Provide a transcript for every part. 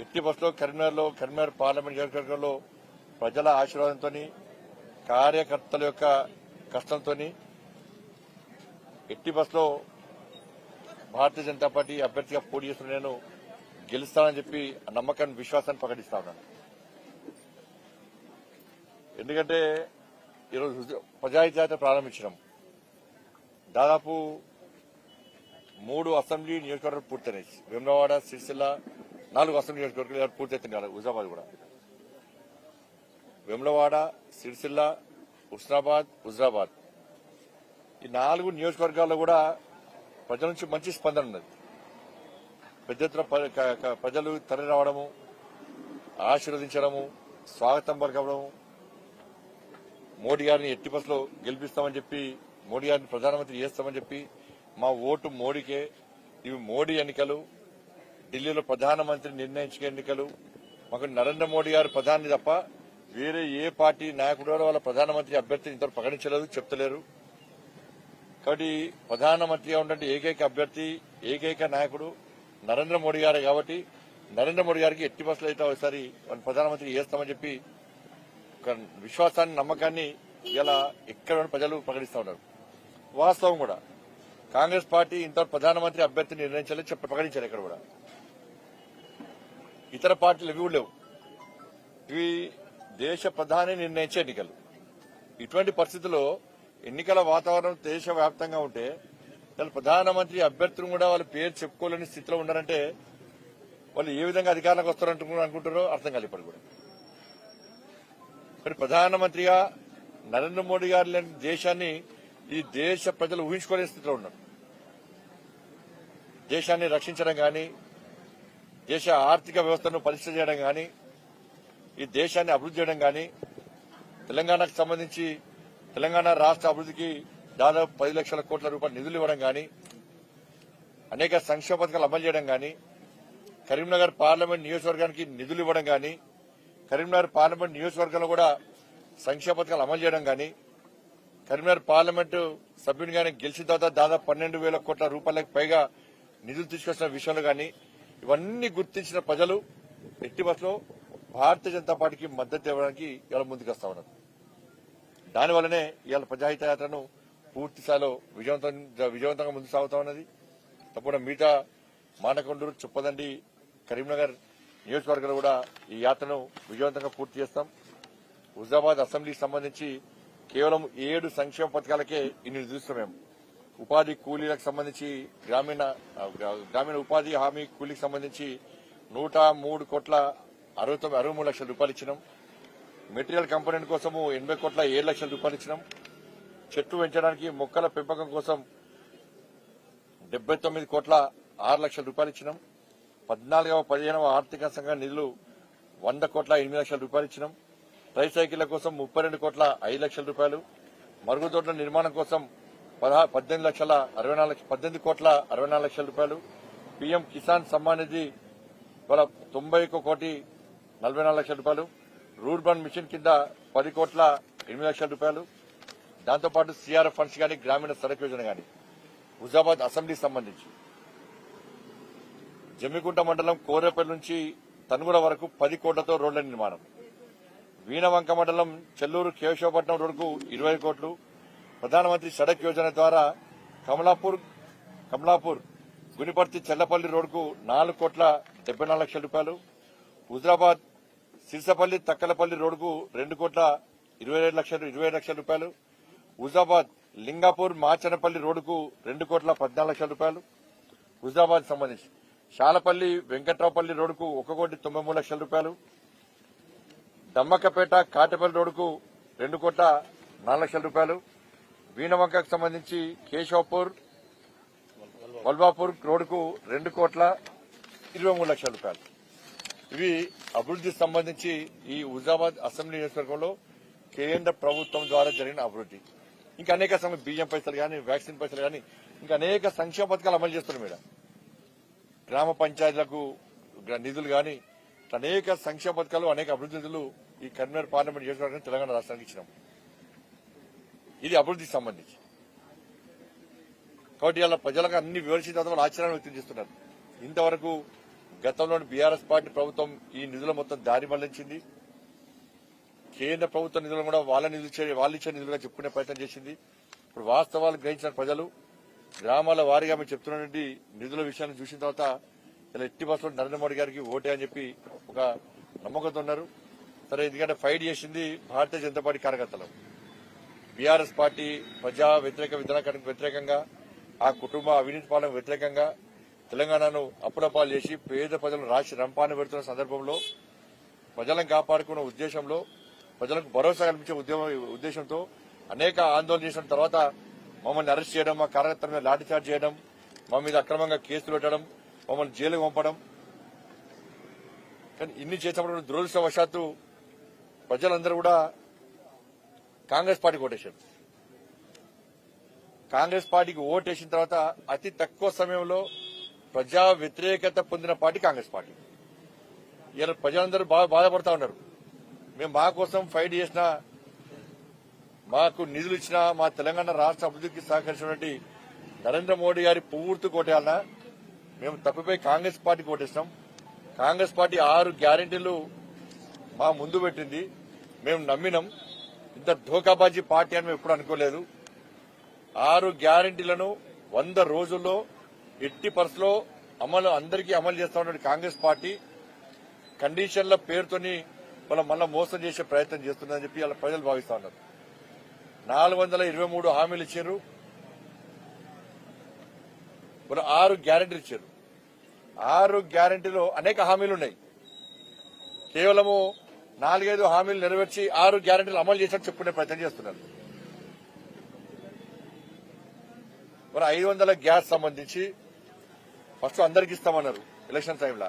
ఎట్టి బస్సులో కరీంనగర్లో కరీంనగర్ పార్లమెంట్ నియోజకవర్గంలో ప్రజల ఆశీర్వాదంతో కార్యకర్తల యొక్క కష్టంతో ఎట్టి బస్సులో భారతీయ జనతా పార్టీ అభ్యర్థిగా పోటీ చేస్తున్న నేను గెలుస్తానని చెప్పి ఆ నమ్మకాన్ని విశ్వాసాన్ని ప్రకటిస్తా ఉన్నాను. ఎందుకంటే ఈరోజు ప్రజాహిత ప్రారంభించడం దాదాపు మూడు అసెంబ్లీ నియోజకవర్గాలు పూర్తయినాయి. విమ్రవాడ సిరిసిల్ల నాలుగు అసెంబ్లీ నియోజకవర్గాలు పూర్తయితున్నాయి. హుజాబాద్ కూడా. వేములవాడ సిరిసిల్ల హుస్నాబాద్ హుజరాబాద్ ఈ నాలుగు నియోజకవర్గాల్లో కూడా ప్రజల నుంచి మంచి స్పందన ఉన్నది. పెద్ద ఎత్తున ప్రజలు తరలి రావడము ఆశీర్వదించడము స్వాగతం పలకడము మోడీ గారిని ఎట్టి బస్సులో గెలిపిస్తామని చెప్పి మోడీ గారిని ప్రధానమంత్రి చేస్తామని చెప్పి మా ఓటు మోడీకే ఇవి మోడీ ఎన్నికలు ఢిల్లీలో ప్రధానమంత్రి నిర్ణయించే ఎన్నికలు మాకు నరేంద్ర మోడీ గారు ప్రధాని తప్ప వేరే ఏ పార్టీ నాయకుడు వాళ్ళ ప్రధానమంత్రి అభ్యర్థిని ఇంతవరకు ప్రకటించలేదు చెప్తలేరు. కాబట్టి ప్రధానమంత్రిగా ఉండే ఏకైక అభ్యర్థి ఏకైక నాయకుడు నరేంద్ర మోడీ గారే కాబట్టి నరేంద్ర మోడీ గారికి ఎట్టి బస్సులు అయితే ఒకసారి వాళ్ళు ప్రధానమంత్రి చేస్తామని చెప్పి ఒక విశ్వాసాన్ని నమ్మకాన్ని ఇలా ఎక్కడ ఉన్న ప్రజలు ప్రకటిస్తూ ఉన్నారు. వాస్తవం కూడా. కాంగ్రెస్ పార్టీ ఇంతవరకు ప్రధానమంత్రి అభ్యర్థిని నిర్ణయించలేదు చెప్పి ప్రకటించారు ఇక్కడ కూడా. ఇతర పార్టీలు ఇవి లేవు. ఇవి దేశ ప్రధాని నిర్ణయించే ఎన్నికలు. ఇటువంటి పరిస్థితుల్లో ఎన్నికల వాతావరణం దేశవ్యాప్తంగా ఉంటే వాళ్ళ ప్రధానమంత్రి అభ్యర్థులు కూడా వాళ్ళ పేరు చెప్పుకోలేని స్థితిలో ఉన్నారంటే వాళ్ళు ఏ విధంగా అధికారంలోకి వస్తారంటున్నారు అనుకుంటారో అర్థం కాదు ఇప్పుడు కూడా. మరి ప్రధానమంత్రిగా నరేంద్ర మోడీ గారు లేని దేశాన్ని ఈ దేశ ప్రజలు ఊహించుకోలేని స్థితిలో ఉన్నారు. దేశాన్ని రక్షించడం కానీ దేశ ఆర్థిక వ్యవస్థను పరీక్ష చేయడం కానీ ఈ దేశాన్ని అభివృద్ధి చేయడం కానీ తెలంగాణకు సంబంధించి తెలంగాణ రాష్ట్ర అభివృద్ధికి దాదాపు పది లక్షల కోట్ల రూపాయల నిధులు ఇవ్వడం కానీ అనేక సంక్షేమ పథకాలు అమలు చేయడం కానీ కరీంనగర్ పార్లమెంట్ నియోజకవర్గానికి నిధులు ఇవ్వడం కానీ కరీంనగర్ పార్లమెంట్ నియోజకవర్గంలో కూడా సంక్షేమ పథకాలు అమలు చేయడం కానీ కరీంనగర్ పార్లమెంటు సభ్యునిగానే గెలిచిన తర్వాత దాదాపు పన్నెండు వేల కోట్ల రూపాయలకు పైగా నిధులు తీసుకొచ్చిన విషయంలో కానీ ఇవన్నీ గుర్తించిన ప్రజలు ఎట్టి బస్సులో భారతీయ జనతా పార్టీకి మద్దతు ఇవ్వడానికి ఇవాళ ముందుకు వస్తా ఉన్నారు దానివల్లనే ఇవాళ ప్రజాహిత యాత్రను పూర్తి స్థాయిలో విజయవంతం విజయవంతంగా ముందుకు సాగుతా ఉన్నది. తప్పకుండా మిగతా మానకొండూరు చుప్పదండి కరీంనగర్ నియోజకవర్గాలు కూడా ఈ యాత్రను విజయవంతంగా పూర్తి చేస్తాం. హుజాబాద్ అసెంబ్లీకి సంబంధించి కేవలం ఏడు సంక్షేమ పథకాలకే ఇన్ని చూస్తాం మేము. ఉపాధి కూలీలకు సంబంధించి గ్రామీణ గ్రామీణ ఉపాధి హామీ కూలీకి సంబంధించి నూట మూడు కోట్ల అరవై తొమ్మిది అరవై మూడు లక్షల రూపాయలు ఇచ్చినాం. మెటీరియల్ కంపోనెంట్ కోసము ఎనభై కోట్ల ఏడు లక్షల రూపాయలు ఇచ్చినాం. చెట్టు పెంచడానికి మొక్కల పెంపకం కోసం డెబ్బై తొమ్మిది కోట్ల ఆరు లక్షల రూపాయలు ఇచ్చినాం. పద్నాలుగవ పదిహేనవ ఆర్థిక సంఘ నిధులు వంద కోట్ల ఎనిమిది లక్షల రూపాయలు ఇచ్చినాం. ట్రైసైకిళ్ళ కోసం ముప్పై రెండు కోట్ల ఐదు లక్షల రూపాయలు. మరుగుదొడ్ల నిర్మాణం కోసం పదహా పద్దెనిమిది లక్షల అరవై నాలుగు లక్షల పద్దెనిమిది కోట్ల అరవై నాలుగు లక్షల రూపాయలు. పీఎం కిసాన్ సమ్మాన్ నిధి ఇవాళ తొంభై కోటి నలభై నాలుగు లక్షల రూపాయలు. రూర్బన్ మిషన్ కింద పది కోట్ల ఎనిమిది లక్షల రూపాయలు. దాంతోపాటు సీఆర్ఎఫ్ ఫండ్స్ కానీ గ్రామీణ సడక్ యోజన కానీ హుజాబాద్ అసెంబ్లీకి సంబంధించి. జమ్మికుంట మండలం కోరేపల్లి నుంచి తనుగుల వరకు పది కోట్లతో రోడ్ల నిర్మాణం. వీణవంక మండలం చెల్లూరు కేశవపట్నం రోడ్డుకు ఇరవై కోట్లు. ప్రధానమంత్రి సడక్ యోజన ద్వారా కమలాపూర్ కమలాపూర్ గునిపర్తి చెల్లపల్లి రోడ్డుకు నాలుగు కోట్ల డెబ్బై నాలుగు లక్షల రూపాయలు హుజరాబాద్ సిరిసపల్లి తక్కలపల్లి రోడ్డుకు రెండు కోట్ల ఇరవై ఏడు లక్షలు ఇరవై లక్షల రూపాయలు హుజాబాద్ లింగాపూర్ మాచనపల్లి రోడ్డుకు రెండు కోట్ల పద్నాలుగు లక్షల రూపాయలు హుజాబాద్ సంబంధించి శాలపల్లి వెంకట్రావుపల్లి రోడ్డుకు ఒక కోటి తొంభై మూడు లక్షల రూపాయలు దమ్మక్కపేట కాటపల్లి రోడ్డుకు రెండు కోట్ల నాలుగు లక్షల రూపాయలు వీణవంకకు సంబంధించి కేశవపూర్ వల్వాపూర్ రోడ్డుకు రెండు కోట్ల ఇరవై మూడు లక్షల రూపాయలు. ఇవి అభివృద్ధికి సంబంధించి ఈ హుజాబాద్ అసెంబ్లీ నియోజకవర్గంలో కేంద్ర ప్రభుత్వం ద్వారా జరిగిన అభివృద్ధి. ఇంకా అనేక సమయం బియ్యం పైసలు కానీ వ్యాక్సిన్ పైసలు కానీ ఇంకా అనేక సంక్షేమ పథకాలు అమలు చేస్తున్నారు మేడం. గ్రామ పంచాయతీలకు నిధులు కానీ అనేక సంక్షేమ పథకాలు అనేక అభివృద్ధి నిధులు ఈ కన్వీనర్ పార్లమెంట్ నియోజకవర్గం తెలంగాణ రాష్ట్రానికి ఇచ్చినాం. ఇది అభివృద్ధికి సంబంధించి. కాబట్టి ఇలా ప్రజలకు అన్ని వివరించిన తర్వాత వాళ్ళు ఆశ్చర్యాన్ని వ్యక్తం చేస్తున్నారు. ఇంతవరకు గతంలోని బీఆర్ఎస్ పార్టీ ప్రభుత్వం ఈ నిధుల మొత్తం దారి మళ్ళించింది. కేంద్ర ప్రభుత్వ నిధులను కూడా వాళ్ళ నిధులు వాళ్ళు ఇచ్చే నిధులుగా చెప్పుకునే ప్రయత్నం చేసింది. ఇప్పుడు వాస్తవాలు గ్రహించిన ప్రజలు గ్రామాల వారీగా మేము చెప్తున్నటువంటి నిధుల విషయాన్ని చూసిన తర్వాత ఇలా ఎట్టి బస్సులో నరేంద్ర మోడీ గారికి ఓటే అని చెప్పి ఒక నమ్మకంతో ఉన్నారు. సరే ఎందుకంటే ఫైట్ చేసింది భారతీయ జనతా పార్టీ కార్యకర్తలు. బీఆర్ఎస్ పార్టీ ప్రజా వ్యతిరేక విధానానికి వ్యతిరేకంగా ఆ కుటుంబ అవినీతి పాలనకు వ్యతిరేకంగా తెలంగాణను అప్పులపాలు చేసి పేద ప్రజలను రాసి రంపాన్ని పెడుతున్న సందర్భంలో ప్రజలను కాపాడుకున్న ఉద్దేశంలో ప్రజలకు భరోసా కల్పించే ఉద్యమ ఉద్దేశంతో అనేక ఆందోళన చేసిన తర్వాత మమ్మల్ని అరెస్ట్ చేయడం మా కార్యకర్తల మీద లాఠీచార్జ్ చేయడం మా మీద అక్రమంగా కేసులు పెట్టడం మమ్మల్ని జైలుకు పంపడం. కానీ ఇన్ని చేసినప్పుడు దురదృష్టవశాత్తు ప్రజలందరూ కూడా కాంగ్రెస్ పార్టీకి ఓటేశారు. కాంగ్రెస్ పార్టీకి ఓటేసిన తర్వాత అతి తక్కువ సమయంలో ప్రజా వ్యతిరేకత పొందిన పార్టీ కాంగ్రెస్ పార్టీ. ఇలా ప్రజలందరూ బాగా బాధపడతా ఉన్నారు. మేము మా కోసం ఫైట్ చేసిన మాకు నిధులు ఇచ్చిన మా తెలంగాణ రాష్ట్ర అభివృద్ధికి సహకరించినటువంటి నరేంద్ర మోడీ గారి పూర్తి కోటేయాలన్నా మేము తప్పిపోయి కాంగ్రెస్ పార్టీకి ఓటేసినాం. కాంగ్రెస్ పార్టీ ఆరు గ్యారెంటీలు మా ముందు పెట్టింది. మేము నమ్మినాం. ఇంత ధోకాబాజీ పార్టీ అని మేము ఎప్పుడు అనుకోలేదు. ఆరు గ్యారెంటీలను వంద రోజుల్లో ఎట్టి పరిస్థితిలో అమలు అందరికీ అమలు చేస్తా కాంగ్రెస్ పార్టీ. కండిషన్ల పేరుతోని మనం మళ్ళా మోసం చేసే ప్రయత్నం చేస్తుందని చెప్పి వాళ్ళ ప్రజలు భావిస్తా ఉన్నారు. నాలుగు వందల ఇరవై మూడు హామీలు ఇచ్చారు. మరి ఆరు గ్యారెంటీలు ఇచ్చారు. ఆరు గ్యారెంటీలో అనేక హామీలు ఉన్నాయి. కేవలము నాలుగైదు హామీలు నెరవేర్చి ఆరు గ్యారంటీలు అమలు చేసినట్టు చెప్పుకునే ప్రయత్నం చేస్తున్నారు. మరి ఐదు వందల గ్యాస్ సంబంధించి ఫస్ట్ అందరికి ఇస్తామన్నారు ఎలక్షన్ టైంలో.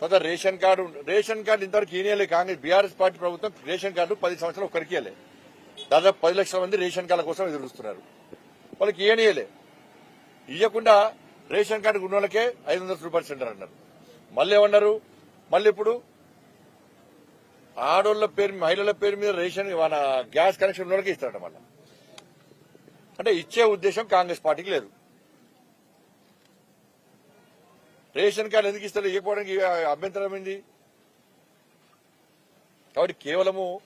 తర్వాత రేషన్ కార్డు రేషన్ కార్డు ఇంతవరకు ఈయనలే కాంగ్రెస్ బీఆర్ఎస్ పార్టీ ప్రభుత్వం రేషన్ కార్డు పది సంవత్సరాలు ఒకరికి ఇయ్యలే. దాదాపు పది లక్షల మంది రేషన్ కార్డుల కోసం ఎదురుస్తున్నారు వాళ్ళకి ఏనియలే ఇవ్వకుండా రేషన్ కార్డు ఉన్న వాళ్ళకే ఐదు వందల రూపాయలు సెంటర్ అన్నారు. మళ్ళీ ఏమన్నారు? మళ్ళీ ఇప్పుడు ఆడోళ్ళ పేరు మహిళల పేరు మీద రేషన్ మన గ్యాస్ కనెక్షన్ ఉన్న ఇస్తారట మళ్ళీ. అంటే ఇచ్చే ఉద్దేశం కాంగ్రెస్ పార్టీకి లేదు. రేషన్ కార్డు ఎందుకు ఇస్తారు? ఇవ్వకపోవడానికి అభ్యంతరం ఏంది? కాబట్టి కేవలము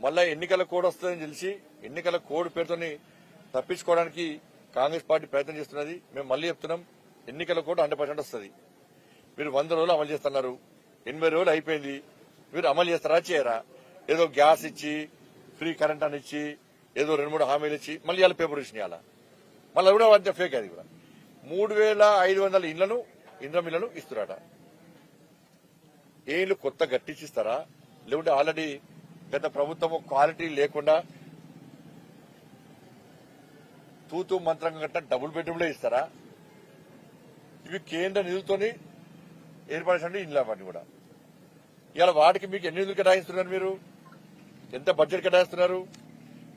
మళ్ళా ఎన్నికల కోడ్ వస్తుందని తెలిసి ఎన్నికల కోడ్ పేరుతోని తప్పించుకోవడానికి కాంగ్రెస్ పార్టీ ప్రయత్నం చేస్తున్నది. మేము మళ్ళీ చెప్తున్నాం ఎన్నికల కోడ్ హండ్రెడ్ పర్సెంట్ వస్తుంది. మీరు వంద రోజులు అమలు చేస్తున్నారు. ఎనభై రోజులు అయిపోయింది. మీరు అమలు చేస్తారా? చేయరా? ఏదో గ్యాస్ ఇచ్చి ఫ్రీ కరెంట్ అని ఇచ్చి ఏదో రెండు మూడు హామీలు ఇచ్చి మళ్ళీ ఇవాళ పేపర్ ఇచ్చినాయి అలా మళ్ళీ కూడా అంతే ఫేక్ అది కూడా. మూడు వేల ఐదు వందల ఇండ్లను ఇంద్రం ఇళ్ళను ఇస్తున్నారట. ఏళ్ళు కొత్త గట్టిచ్చిస్తారా లేకుంటే ఆల్రెడీ గత ప్రభుత్వం క్వాలిటీ లేకుండా తూతు మంత్రం గట్ట డబుల్ బెడ్రూమ్లే ఇస్తారా? ఇవి కేంద్ర నిధులతోని ఏర్పడినటువంటి ఇండ్లు అవన్నీ కూడా. ఇలా వాటికి మీకు ఎన్ని నిధులు కేటాయిస్తున్నారు మీరు? ఎంత బడ్జెట్ కేటాయిస్తున్నారు?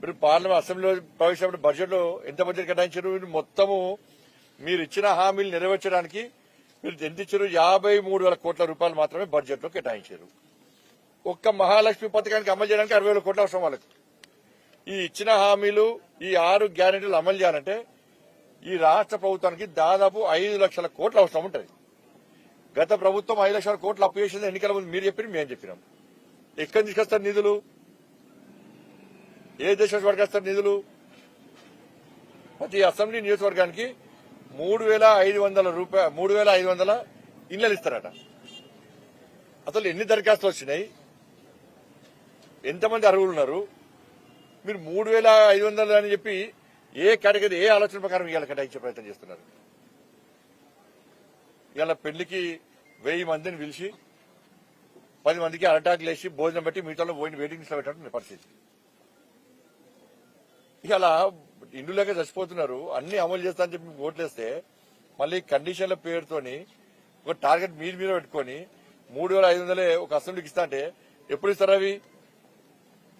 మీరు పార్లమెంట్ అసెంబ్లీలో ప్రవేశించిన బడ్జెట్లో ఎంత బడ్జెట్ కేటాయించారు? మీరు మొత్తము మీరు ఇచ్చిన హామీలు నెరవేర్చడానికి మీరు ఎంత ఇచ్చారు? యాభై మూడు వేల కోట్ల రూపాయలు మాత్రమే బడ్జెట్లో కేటాయించారు. ఒక్క మహాలక్ష్మి పథకానికి అమలు చేయడానికి అరవై వేల కోట్ల అవసరం వాళ్ళకి. ఈ ఇచ్చిన హామీలు ఈ ఆరు గ్యారెంటీలు అమలు చేయాలంటే ఈ రాష్ట్ర ప్రభుత్వానికి దాదాపు ఐదు లక్షల కోట్ల అవసరం ఉంటుంది. గత ప్రభుత్వం ఐదు లక్షల కోట్లు అప్పు చేసింది ఎన్నికల ముందు మీరు చెప్పి మేము చెప్పినాం. ఎక్కడి తీసుకొస్తారు నిధులు? ఏ దేశం వరకు నిధులు? ప్రతి అసెంబ్లీ నియోజకవర్గానికి మూడు వేల ఐదు వందల రూపాయ మూడు వేల ఐదు వందల ఇళ్ళలు ఇస్తారట. అసలు ఎన్ని దరఖాస్తులు వచ్చినాయి? ఎంతమంది అర్హులు ఉన్నారు? మీరు మూడు వేల ఐదు వందలు అని చెప్పి ఏ కేటగిరీ ఏ ఆలోచన ప్రకారం ఇవాళ కేటాయించే ప్రయత్నం చేస్తున్నారు? ఇలా పెళ్ళికి వెయ్యి మందిని పిలిచి పది మందికి అరటాకులు వేసి భోజనం పెట్టి మిగతా పోయిన వెయిటింగ్ లిస్ట్లో పెట్టడం పరిస్థితి. ఇలా ఇండ్లులేక చచ్చిపోతున్నారు అన్ని అమలు చేస్తా అని చెప్పి ఓట్లేస్తే మళ్ళీ కండిషన్ల పేరుతోని ఒక టార్గెట్ మీరు మీద పెట్టుకొని మూడు వేల ఐదు వందలే ఒక అసెంబ్లీకి ఇస్తా అంటే ఎప్పుడు ఇస్తారు అవి?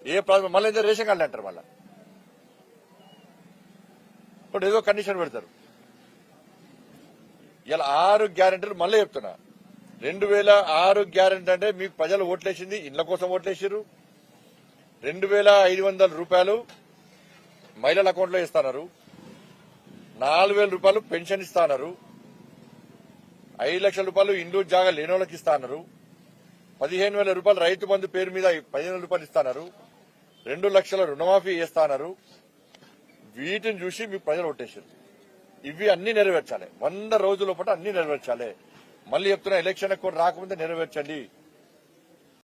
ఏ ప్రాబ్లం? మళ్ళీ రేషన్ కార్డు అంటారు మళ్ళీ. ఇప్పుడు ఏదో కండిషన్ పెడతారు. ఇలా ఆరు గ్యారంటీలు మళ్ళీ చెప్తున్నా. రెండు వేల ఆరు గ్యారంటీ అంటే మీకు ప్రజలు ఓట్లేసింది ఇండ్ల కోసం ఓట్లేసారు రెండు వేల ఐదు వందల రూపాయలు మహిళల అకౌంట్లో ఇస్తున్నారు నాలుగు వేల రూపాయలు పెన్షన్ ఇస్తున్నారు ఐదు లక్షల రూపాయలు ఇండ్లు జాగా లేని వాళ్ళకి ఇస్తున్నారు పదిహేను వేల రూపాయలు రైతు బంధు పేరు మీద పదిహేను రూపాయలు ఇస్తున్నారు రెండు లక్షల రుణమాఫీ ఇస్తున్నారు వీటిని చూసి మీకు ప్రజలు ఓటేశారు ఇవి అన్ని నెరవేర్చాలి. వంద రోజుల పాటు అన్ని నెరవేర్చాలి. మళ్ళీ చెప్తున్నా ఎలక్షన్ కూడా రాకముందే నెరవేర్చండి.